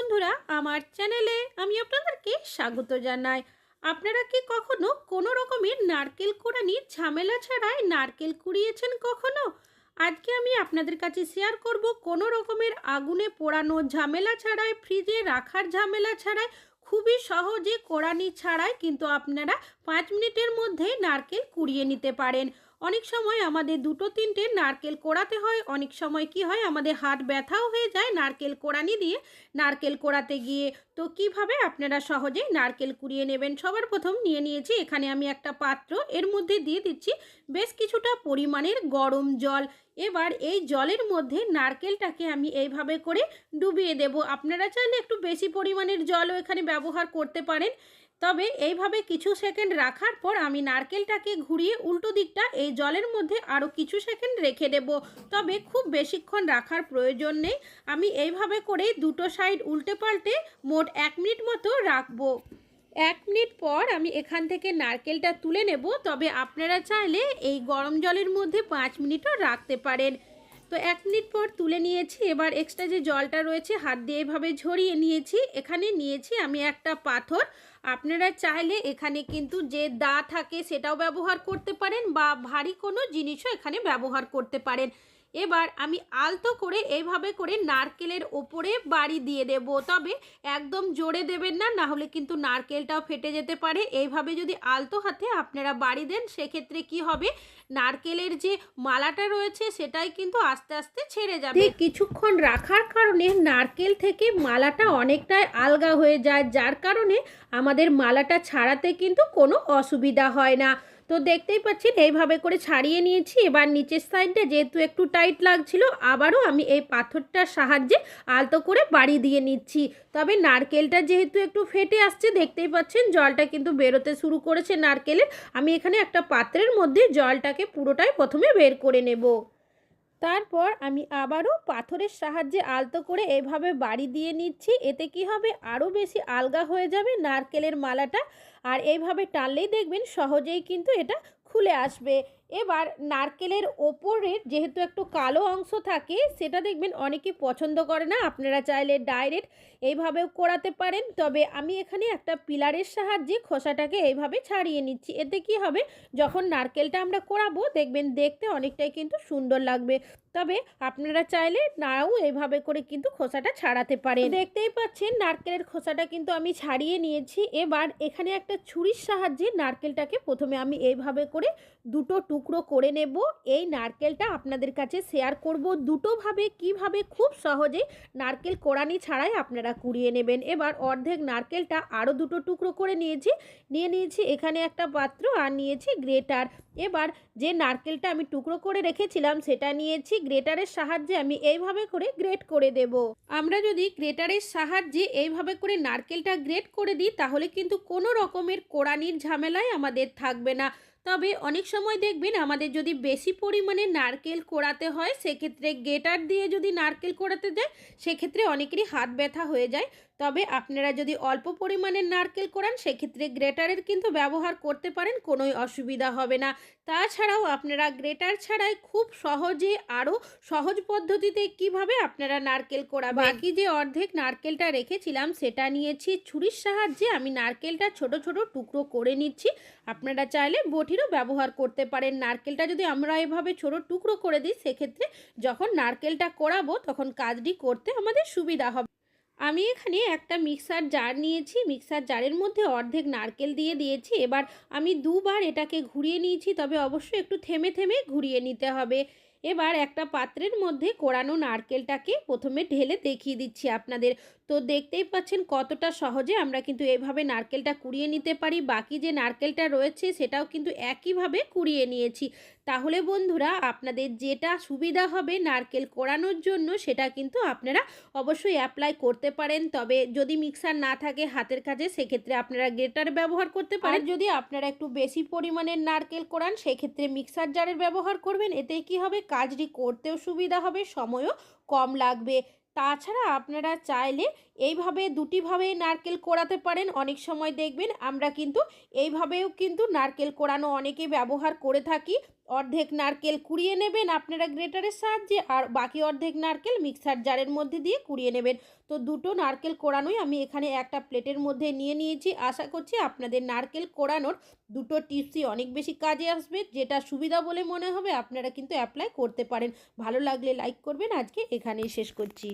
বন্ধুরা, আমার চ্যানেলে আমি আপনাদেরকে স্বাগত জানাই। আপনারা কি কখনো কোনো রকমের নারকেল কুড়ানি ঝামেলা ছাড়াই নারকেল কুড়িয়েছেন কখনো? আজকে আমি আপনাদের কাছে শেয়ার করব কোনো রকমের আগুনে পোড়ানো ঝামেলা ছাড়াই ফ্রিজে রাখার ঝামেলা ছাড়াই, খুবই সহজে কোড়ানি ছাড়াই কিন্তু আপনারা পাঁচ মিনিটের মধ্যেই নারকেল কুড়িয়ে নিতে পারেন। অনেক সময় আমাদের দুটো তিনটে নারকেল কোড়াতে হয়, অনেক সময় কি হয় আমাদের হাত ব্যথাও হয়ে যায় নারকেল কোড়ানি দিয়ে। নারকেল কোড়াতে গিয়ে তো কীভাবে আপনারা সহজেই নারকেল কুড়িয়ে নেবেন? সবার প্রথম নিয়ে নিয়েছি, এখানে আমি একটা পাত্র, এর মধ্যে দিয়ে দিচ্ছি বেশ কিছুটা পরিমাণের গরম জল। এবার এই জলের মধ্যে নারকেলটাকে আমি এইভাবে করে ডুবিয়ে দেব। আপনারা চাইলে একটু বেশি পরিমাণের জলও এখানে ব্যবহার করতে পারেন। তবে এইভাবে কিছু সেকেন্ড রাখার পর আমি নারকেলটাকে ঘুরিয়ে উল্টো দিকটা এই জলের মধ্যে আরও কিছু সেকেন্ড রেখে দেব। তবে খুব বেশিক্ষণ রাখার প্রয়োজন নেই। আমি এইভাবে করে দুটো সাইড উল্টে পাল্টে মোট এক মিনিট মতো রাখব। এক মিনিট পর আমি এখান থেকে নারকেলটা তুলে নেব। তবে আপনারা চাইলে এই গরম জলের মধ্যে পাঁচ মিনিটও রাখতে পারেন। তো এক মিনিট পর তুলে নিয়েছি। এবার এক্সট্রা যে জলটা রয়েছে, হাত দিয়ে এভাবে ঝরিয়ে নিয়েছি। এখানে নিয়েছি আমি একটা পাথর। আপনারা চাইলে এখানে কিন্তু যে দা থাকে সেটাও ব্যবহার করতে পারেন বা ভারী কোনো জিনিসও এখানে ব্যবহার করতে পারেন। এবার আমি আলতো করে এইভাবে করে নারকেলের ওপরে বাড়ি দিয়ে দেব। তবে একদম জোরে দেবেন না না হলে কিন্তু নারকেলটাও ফেটে যেতে পারে। এইভাবে যদি আলতো হাতে আপনারা বাড়ি দেন, সেক্ষেত্রে কি হবে? নারকেলের যে মালাটা রয়েছে, সেটাই কিন্তু আস্তে আস্তে ছেড়ে যাবে। কিছুক্ষণ রাখার কারণে নারকেল থেকে মালাটা অনেকটাই আলগা হয়ে যায়। যার কারণে আমাদের মালাটা ছাড়াতে কিন্তু কোনো অসুবিধা হয় না। তো দেখতেই পাচ্ছেন, এইভাবে করে ছাড়িয়ে নিয়েছি। এবার নিচের সাইডটা যেহেতু একটু টাইট লাগছিল, আবারও আমি এই পাথরটার সাহায্যে আলতো করে বাড়ি দিয়ে নিচ্ছি। তবে নারকেলটা যেহেতু একটু ফেটে আসছে, দেখতেই পাচ্ছেন, জলটা কিন্তু বেরোতে শুরু করেছে নারকেলের। আমি এখানে একটা পাত্রের মধ্যে জলটাকে পুরোটাই প্রথমে বের করে নেব। তারপর আমি আবারও পাথরের সাহায্যে আলতো করে এভাবে বাড়ি দিয়ে নিচ্ছি, এতে কি হবে? আরও বেশি আলগা হয়ে যাবে নারকেলের মালাটা। আর এইভাবে টানলেই দেখবেন সহজেই কিন্তু এটা খুলে আসবে। এবার নারকেলের ওপরের যেহেতু একটু কালো অংশ থাকে, সেটা দেখবেন অনেকে পছন্দ করে না। আপনারা চাইলে ডাইরেক্ট এইভাবেও করাতে পারেন। তবে আমি এখানে একটা পিলারের সাহায্যে খোসাটাকে এইভাবে ছাড়িয়ে নিচ্ছি। এতে কি হবে, যখন নারকেলটা আমরা করাবো, দেখবেন দেখতে অনেকটাই কিন্তু সুন্দর লাগবে। তবে আপনারা চাইলে নাও এইভাবে করে কিন্তু খোসাটা ছাড়াতে পারেন। দেখতেই পাচ্ছেন, নারকেলের খোসাটা কিন্তু আমি ছাড়িয়ে নিয়েছি। এবার এখানে একটা ছুরির সাহায্যে নারকেলটাকে প্রথমে আমি এইভাবে করে দুটো টুকরো করে নেব। এই নারকেলটা আপনাদের কাছে শেয়ার করব। দুটোভাবে কীভাবে খুব সহজে নারকেল কোড়ানি ছাড়াই আপনারা কুড়িয়ে নেবেন। এবার অর্ধেক নারকেলটা আরও দুটো টুকরো করে নিয়েছি। নিয়ে নিয়েছি এখানে একটা পাত্র আর নিয়েছি গ্রেটার। এবার যে নারকেলটা আমি টুকরো করে রেখেছিলাম, সেটা নিয়েছি। গ্রেটারের সাহায্যে আমি এইভাবে করে গ্রেট করে দেব। আমরা যদি গ্রেটারের সাহায্যে এইভাবে করে নারকেলটা গ্রেট করে দিই, তাহলে কিন্তু কোনো রকমের কোড়ানির ঝামেলায় আমাদের থাকবে না। তবে অনেক সময় দেখবেন আমাদের যদি বেশি পরিমাণে নারকেল কোড়াতে হয়, সেক্ষেত্রে গেটার দিয়ে যদি নারকেল কোড়াতে যায় সেক্ষেত্রে অনেকেরই হাত ব্যথা হয়ে যায়। তবে আপনারা যদি অল্প পরিমাণের নারকেল কোড়ান সেক্ষেত্রে গ্রেটারের কিন্তু ব্যবহার করতে পারেন কোনোই অসুবিধা হবে না। তাছাড়াও আপনারা গ্রেটার ছাড়াই খুব সহজে আরও সহজ পদ্ধতিতে কীভাবে আপনারা নারকেল কোড়া বাকি যে অর্ধেক নারকেলটা রেখেছিলাম সেটা নিয়েছি ছুরির সাহায্যে। আমি নারকেলটা ছোট ছোট টুকরো করে নিচ্ছি। আপনারা চাইলে বটিরও ব্যবহার করতে পারেন। নারকেলটা যদি আমরা এভাবে ছোট টুকরো করে দিই সেক্ষেত্রে যখন নারকেলটা কোড়াবো তখন কাজটি করতে আমাদের সুবিধা হবে। আমি এখানে একটা মিক্সার জার নিয়েছি। মিক্সার জারের মধ্যে অর্ধেক নারকেল দিয়ে দিয়েছি। এবার আমি দুবার এটাকে ঘুরিয়ে নিয়েছি, তবে অবশ্যই একটু থেমে থেমে ঘুরিয়ে নিতে হবে। এবার একটা পাত্রের মধ্যে কোরানো নারকেলটাকে প্রথমে ঢেলে দেখিয়ে দিচ্ছি আপনাদের। তো দেখতেই পাচ্ছেন কতটা সহজে আমরা কিন্তু এভাবে নারকেলটা কুড়িয়ে নিতে পারি। বাকি যে নারকেলটা রয়েছে সেটাও কিন্তু একইভাবে কুড়িয়ে নিয়েছি। তাহলে বন্ধুরা, আপনাদের যেটা সুবিধা হবে নারকেল কোড়ানোর জন্য সেটা কিন্তু আপনারা অবশ্যই অ্যাপ্লাই করতে পারেন। তবে যদি মিক্সার না থাকে হাতের কাছে সেক্ষেত্রে আপনারা গ্রেটার ব্যবহার করতে পারেন। যদি আপনারা একটু বেশি পরিমাণের নারকেল কোড়ান সেক্ষেত্রে মিক্সার জারের ব্যবহার করবেন। এতে কি হবে? কাজটি করতেও সুবিধা হবে, সময়ও কম লাগবে। তাছাড়া আপনারা চাইলে এইভাবে দুটিভাবে নারকেল কোড়াতে পারেন। অনেক সময় দেখবেন আমরা কিন্তু এইভাবেও কিন্তু নারকেল কোড়ানো অনেকে ব্যবহার করে থাকি। অর্ধেক নারকেল কুড়িয়ে নেবেন আপনারা গ্রেটারের সাহায্যে, আর বাকি অর্ধেক নারকেল মিক্সার জারের মধ্যে দিয়ে কুড়িয়ে নেবেন। তো দুটো নারকেল কোড়ানোই আমি এখানে একটা প্লেটের মধ্যে নিয়ে নিয়েছি। আশা করছি আপনাদের নারকেল কোড়ানোর দুটো টিপসই অনেক বেশি কাজে আসবে, যেটা সুবিধা বলে মনে হবে, আপনারা কিন্তু অ্যাপ্লাই করতে পারেন। ভালো লাগলে লাইক করবেন। আজকে এখানেই শেষ করছি।